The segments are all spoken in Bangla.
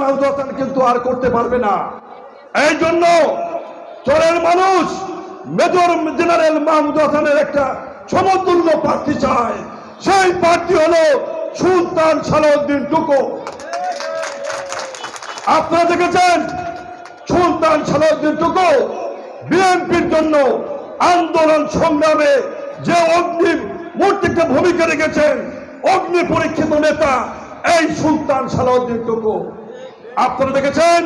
মাহমুদান কিন্তু আর করতে পারবে না। এই জন্য চরের মানুষ, মেজর জেনারেল মাহমুদ হাসানের একটা সমতুল্য প্রার্থী চায়। সেই প্রার্থী হলো সুলতান সালাউদ্দিন টুকু। আপনারা দেখেছেন, সুলতান সালাউদ্দিন টুকু বিএনপির জন্য আন্দোলন সংগ্রামে যে অগ্নি মূর্তিকে ভূমিকা রেখেছেন, অগ্নি পরীক্ষিত নেতা এই সুলতান সালাউদ্দিন টুকু। আপনারা দেখেছেন?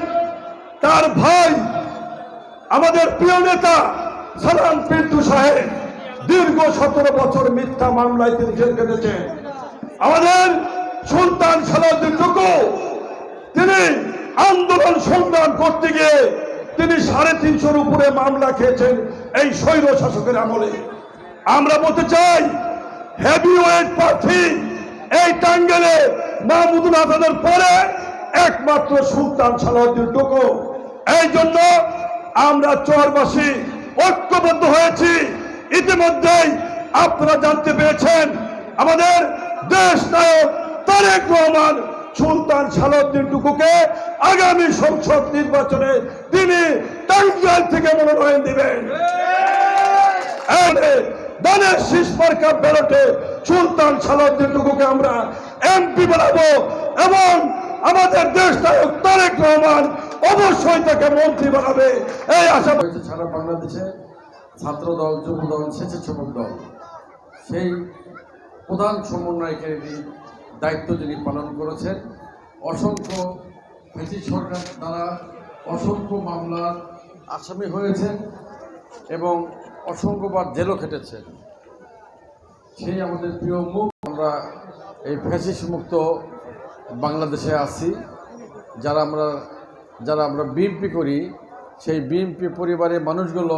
তার ভাই, আমাদের প্রিয় নেতা সালাম পিন্টু সাহেব, দীর্ঘ সতেরো বছর মিথ্যা মামলায় তিনি জেল কেটেছেন আমাদের সুলতান সালাউদ্দিন টুকু, তিনি আন্দোলন সংগ্রাম করতে গিয়ে তিনি সাড়ে তিনশোর উপরে মামলা খেয়েছেন এই স্বৈর শাসকের আমলে। আমরা বলতে চাই হেভি ওয়েট প্রার্থী এই টাঙ্গেলে মাহমুদুল হাসানের পরে একমাত্র সুলতান সালাউদ্দিন টুকু। এই জন্য আমরা চরবাসী ঐক্যবদ্ধ হয়েছি। ইতিমধ্যেই আপনারা জানতে পেরেছেন, আমাদের দেশ নায়ক তারেক রহমান সুলতান সালাউদ্দিন টুকুকে আগামী সংসদ নির্বাচনে তিনি টাঙ্গাইল থেকে মনোনয়ন দিবেন। দানের শীষ মার্কা ব্যালটে সুলতান সালাউদ্দিন টুকুকে আমরা এমপি বানাবো এবং আমাদের দেশ নায়ক তারেক রহমান, অবশ্যই তাকে মন্ত্রী বানাবে। এই আশা সারা বাংলাদেশে ছাত্র দল, যুব দল, স্বেচ্ছাসেবক দল। সেই প্রধান সমন্বয়কের দায়িত্ব যিনি পালন করেছেন, অসংখ্য ব্রিটিশ সরকার দ্বারা অসংখ্য মামলার আসামি হয়েছেন এবং অসংখ্যবার জেলও খেটেছেন। সেই আমাদের প্রিয় মুখ, আমরা এই ফ্যাসিস মুক্ত বাংলাদেশে আছি। যারা আমরা যারা আমরা বিএনপি করি, সেই বিএনপি পরিবারের মানুষগুলো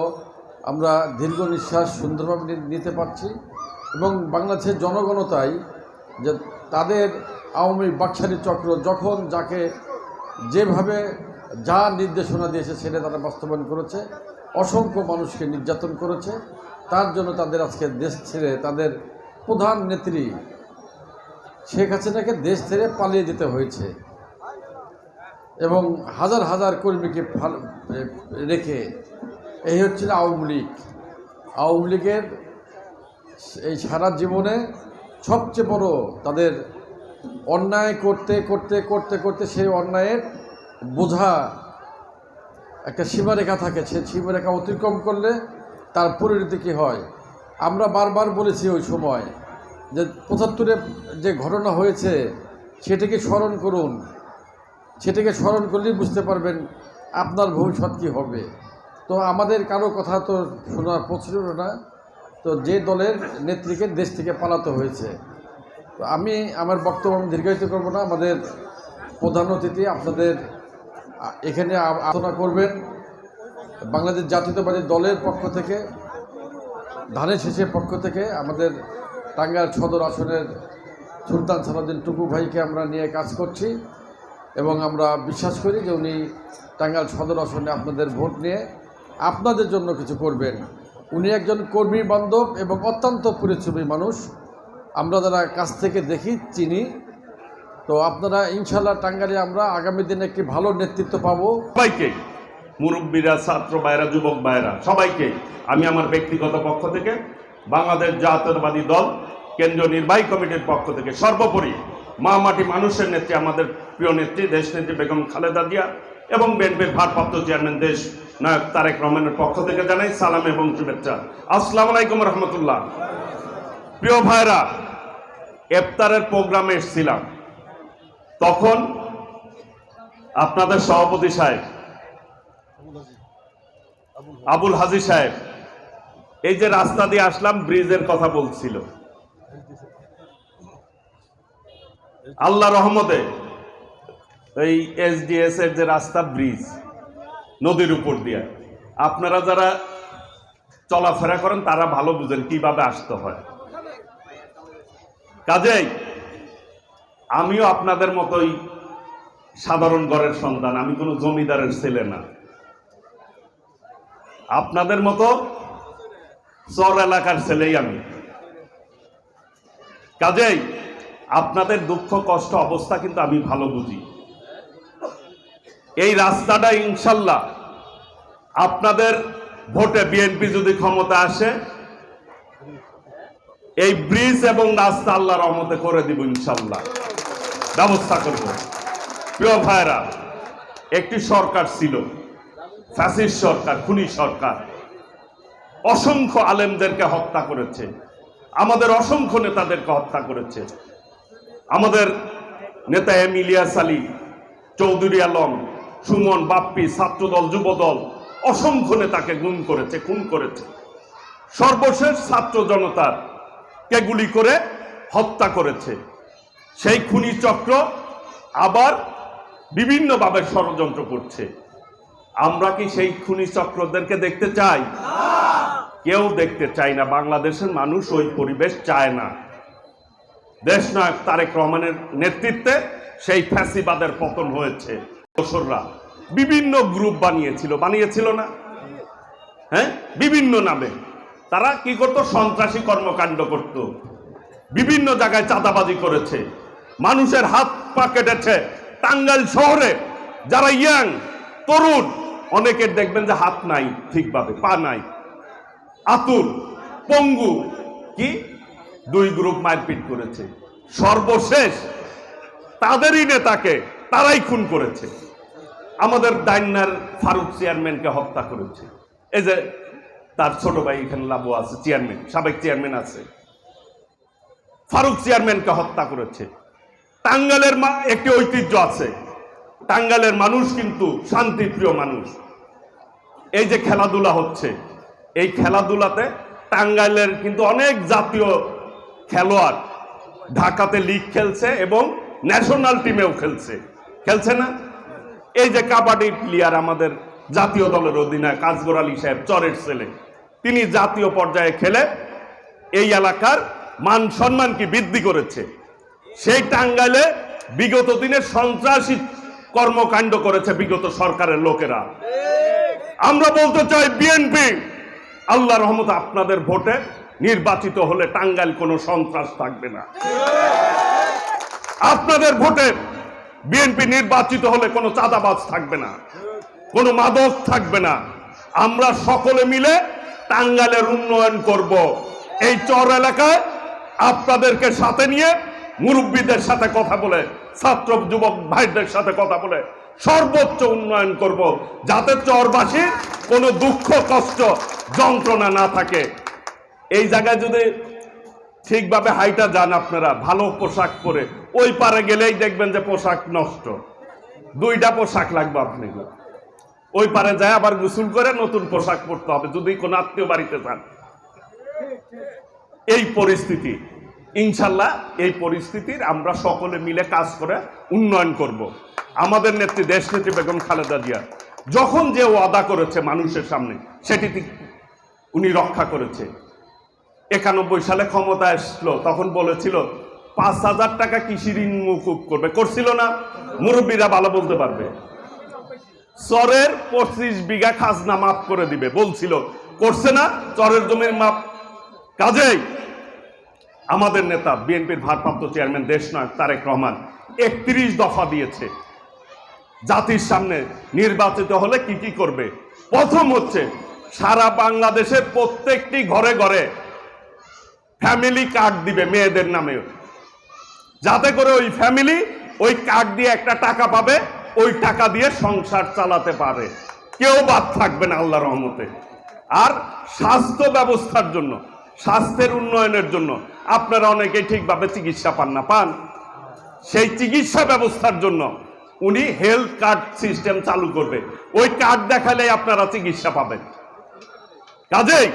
আমরা দীর্ঘ নিঃশ্বাস সুন্দরভাবে নিতে পারছি এবং বাংলাদেশের জনগণও তাই যে তাদের আওয়ামী বাকশালী চক্র যখন যাকে যেভাবে যা নির্দেশনা দিয়েছে সেটা তারা বাস্তবায়ন করেছে, অসংখ্য মানুষকে নির্যাতন করেছে, তার জন্য তাদের আজকে দেশ ছেড়ে তাদের প্রধান নেত্রী শেখ হাসিনাকে দেশ ছেড়ে পালিয়ে যেতে হয়েছে। এবং হাজার হাজার কর্মীকে রেখে এই হচ্ছিল আওয়ামী লীগ। আওয়ামী লীগের এই সারা জীবনে সবচেয়ে বড় তাদের অন্যায় করতে করতে করতে করতে সেই অন্যায়ের বোঝা একটা সীমারেখা থাকে। সে সীমারেখা অতিক্রম করলে তার পরিণতি কী হয়? আমরা বারবার বলেছি ওই সময় যে পঁচাত্তরে যে ঘটনা হয়েছে, সেটাকে স্মরণ করুন। সেটাকে স্মরণ করলেই বুঝতে পারবেন আপনার ভবিষ্যৎ কী হবে। তো আমাদের কারও কথা তো শোনার প্রচুর না। তো যে দলের নেত্রীকে দেশ থেকে পালাতে হয়েছে, তো আমি আমার বক্তব্য আমি দীর্ঘায়িত করব না। আমাদের প্রধান অতিথি আপনাদের এখানে আলোচনা করবেন। বাংলাদেশ জাতীয়তাবাদী দলের পক্ষ থেকে, ধানের শেষের পক্ষ থেকে আমাদের টাঙ্গাইল সদর আসনের সুলতান সালাউদ্দিন টুকু ভাইকে আমরা নিয়ে কাজ করছি এবং আমরা বিশ্বাস করি যে উনি টাঙ্গাইল সদর আসনে আপনাদের ভোট নিয়ে আপনাদের জন্য কিছু করবেন। উনি একজন কর্মী বান্ধব এবং অত্যন্ত পরিশ্রমী মানুষ। আমরা যারা কাছ থেকে দেখি, চিনি, তো আপনারা ইনশাল্লাহ টাঙ্গাইলে আমরা আগামী দিনে একটি ভালো নেতৃত্ব পাবো। সবাইকে, মুরব্বীরা, ছাত্র ভাইরা যুবক ভাইরা সবাইকে, আমি আমার ব্যক্তিগত পক্ষ থেকে বাংলাদেশ জাতীয়তাবাদী দল কেন্দ্রীয় নির্বাহী কমিটির পক্ষ থেকে সর্বোপরি মা মাটি মানুষের নেত্রী, আমাদের প্রিয় নেত্রী দেশ নেত্রী বেগম খালেদা জিয়া এবং বিএনপির ভারপ্রাপ্ত চেয়ারম্যান, দেশ নায়ক তারেক রহমানের পক্ষ থেকে জানাই সালাম এবং শুভেচ্ছা। আসসালামু আলাইকুম রহমতুল্লাহ। প্রিয় ভাইরা ইফতারের প্রোগ্রামে এসেছিলাম। তখন আপনাদের সভাপতি সাহেব আবুল হাজি সাহেব এই যে রাস্তা দিয়ে আসলাম, ব্রিজের কথা বলছিল। আল্লাহ রহমতে এই এসডিএস এর যে রাস্তা, ব্রিজ, নদীর উপর দিয়ে। আপনারা যারা চলাফেরা করেন, তারা ভালো বুঝেন কীভাবে আসতে হয়। কাজেই আমিও আপনাদের মতোই সাধারণ ঘরের সন্তান, আমি কোনো জমিদারের ছেলে না। আপনাদের মতো চর এলাকার ছেলেই আমি। কাজেই আপনাদের দুঃখ, কষ্ট, অবস্থা কিন্তু আমি ভালো বুঝি। এই রাস্তাটা ইনশাল্লাহ আপনাদের ভোটে বিএনপি যদি ক্ষমতা আসে, এই ব্রিজ এবং রাস্তা আল্লাহ রহমতে করে দিব ইনশাল্লাহ। ব্যবস্থা করব। প্রিয় ভাইরা একটি সরকার ছিল, ফ্যাসিস্ট সরকার, খুনি সরকার। অসংখ্য আলেমদেরকে হত্যা করেছে। আমাদের অসংখ্য নেতাদেরকে হত্যা করেছে। আমাদের নেতা এম ইলিয়াস আলী চৌধুরী আলম, সুমন, বাপ্পি, ছাত্রদল, যুবদল অসংখ্য নেতাকে গুম করেছে, খুন করেছে। সর্বশেষ ছাত্র জনতার কে গুলি করে হত্যা করেছে। সেই খুনি চক্র আবার বিভিন্নভাবে ষড়যন্ত্র করছে। আমরা কি সেই খুনি চক্রদেরকে দেখতে চাই? কেউ দেখতে চায় না। বাংলাদেশের মানুষ ওই পরিবেশ চায় না। দেশনায়ক তারেক রহমানের নেতৃত্বে সেই ফ্যাসিবাদের পতন হয়েছে দোসররা। বিভিন্ন গ্রুপ বানিয়েছিল। বানিয়েছিল না? হ্যাঁ? বিভিন্ন নামে। তারা কি করত? সন্ত্রাসী কর্মকাণ্ড করত। বিভিন্ন জায়গায় চাঁদাবাজি করেছে। মানুষের হাত পা কেটেছে টাঙ্গাইল শহরে। যারা ইয়াং, তরুণ অনেকের দেখবেন যে হাত নাই ঠিকভাবে, পা নাই। আতুর, পঙ্গু। কি? দুই গ্রুপ মারপিট করেছে। সর্বশেষ তাদেরই নেতাকে তারাই খুন করেছে। আমাদের ডাইনার ফারুক চেয়ারম্যানকে হত্যা করেছে। এই যে তার ছোট ভাই এখানে লাভু আছে, চেয়ারম্যান, সাবেক চেয়ারম্যান আছে। ফারুক চেয়ারম্যানকে হত্যা করেছে। টাঙ্গালের একটি ঐতিহ্য আছে। টাঙ্গালের মানুষ কিন্তু শান্তিপ্রিয় মানুষ। এই যে খেলাধুলা হচ্ছে এই খেলাধুলাতে টাঙ্গাইলের কিন্তু অনেক জাতীয় খেলোয়াড় ঢাকাতে লিগ খেলছে এবং ন্যাশনাল টিমেও খেলছে। খেলছে না? এই যে কাবাডি প্লেয়ার আমাদের জাতীয় দলের অধিনায়ক কাজগর আলী সাহেব, চরের ছেলে। তিনি জাতীয় পর্যায়ে খেলে এই এলাকার মান সম্মান কি বৃদ্ধি করেছে? সেই টাঙ্গাইলে বিগত দিনে সন্ত্রাসী কর্মকাণ্ড করেছে বিগত সরকারের লোকেরা। আমরা বলতে চাই বিএনপি আল্লাহ রহমত আপনাদের ভোটে নির্বাচিত হলে টাঙ্গাইল কোনো সন্ত্রাস থাকবে না। আপনাদের ভোটে বিএনপি নির্বাচিত হলে কোনো চাঁদাবাজ থাকবে না, কোনো মাদক থাকবে না। আমরা সকলে মিলে টাঙ্গাইলের উন্নয়ন করব। এই চর এলাকায় আপনাদেরকে সাথে নিয়ে মুরব্বীদের সাথে কথা বলে, ছাত্র, যুবক ভাইদের সাথে কথা বলে সর্বোচ্চ উন্নয়ন করব। যাতে চরবাসীর কোনো দুঃখ, কষ্ট, যন্ত্রণা না থাকে। এই জায়গায় যদি ঠিকভাবে হাইটা যান আপনারা, ভালো পোশাক পরে, ওই পারে গেলেই দেখবেন যে পোশাক নষ্ট। দুইটা পোশাক লাগবে আপনাকে। ওই পারে যায় আবার গোসল করে নতুন পোশাক পরতে হবে, যদি কোনো আত্মীয় বাড়িতে যান। এই পরিস্থিতি। ইনশাল্লাহ এই পরিস্থিতির আমরা সকলে মিলে কাজ করে উন্নয়ন করব। আমাদের নেত্রী দেশ নেত্রী বেগম খালেদা জিয়া, যখন যে ওয়াদা করেছে মানুষের সামনে, সেটি উনি রক্ষা করেছে। একানব্বই সালে ক্ষমতা আসলো তখন বলেছিল, পাঁচ হাজার টাকা কৃষি ঋণ মুকুব করবে। করছিল না, মুরব্বীরা ভালো বলতে পারবে। চরের পঁচিশ বিঘা খাজনা মাফ করে দিবে, বলছিল, করছে না, চরের জমির মাপ। কাজেই আমাদের নেতা, বিএনপির ভারপ্রাপ্ত চেয়ারম্যান দেশনায়ক তারেক রহমান একত্রিশ দফা দিয়েছে। জাতির সামনে নির্বাচিত হলে কি কি করবে? প্রথম হচ্ছে সারা বাংলাদেশের প্রত্যেকটি ঘরে ঘরে ফ্যামিলি কার্ড দিবে মেয়েদের নামে যাতে করে ওই ফ্যামিলি ওই কার্ড দিয়ে একটা টাকা পাবে, ওই টাকা দিয়ে সংসার চালাতে পারে। কেউ বাদ থাকবে না আল্লাহ রহমতে। আর স্বাস্থ্য ব্যবস্থার জন্য, স্বাস্থ্যের উন্নয়নের জন্য আপনারা অনেকে ঠিকভাবে চিকিৎসা পান না, পান। সেই চিকিৎসা ব্যবস্থার জন্য উনি হেলথ কার্ড সিস্টেম চালু করবে। ওই কার্ড দেখালে আপনারা চিকিৎসা পাবেন। কাজেই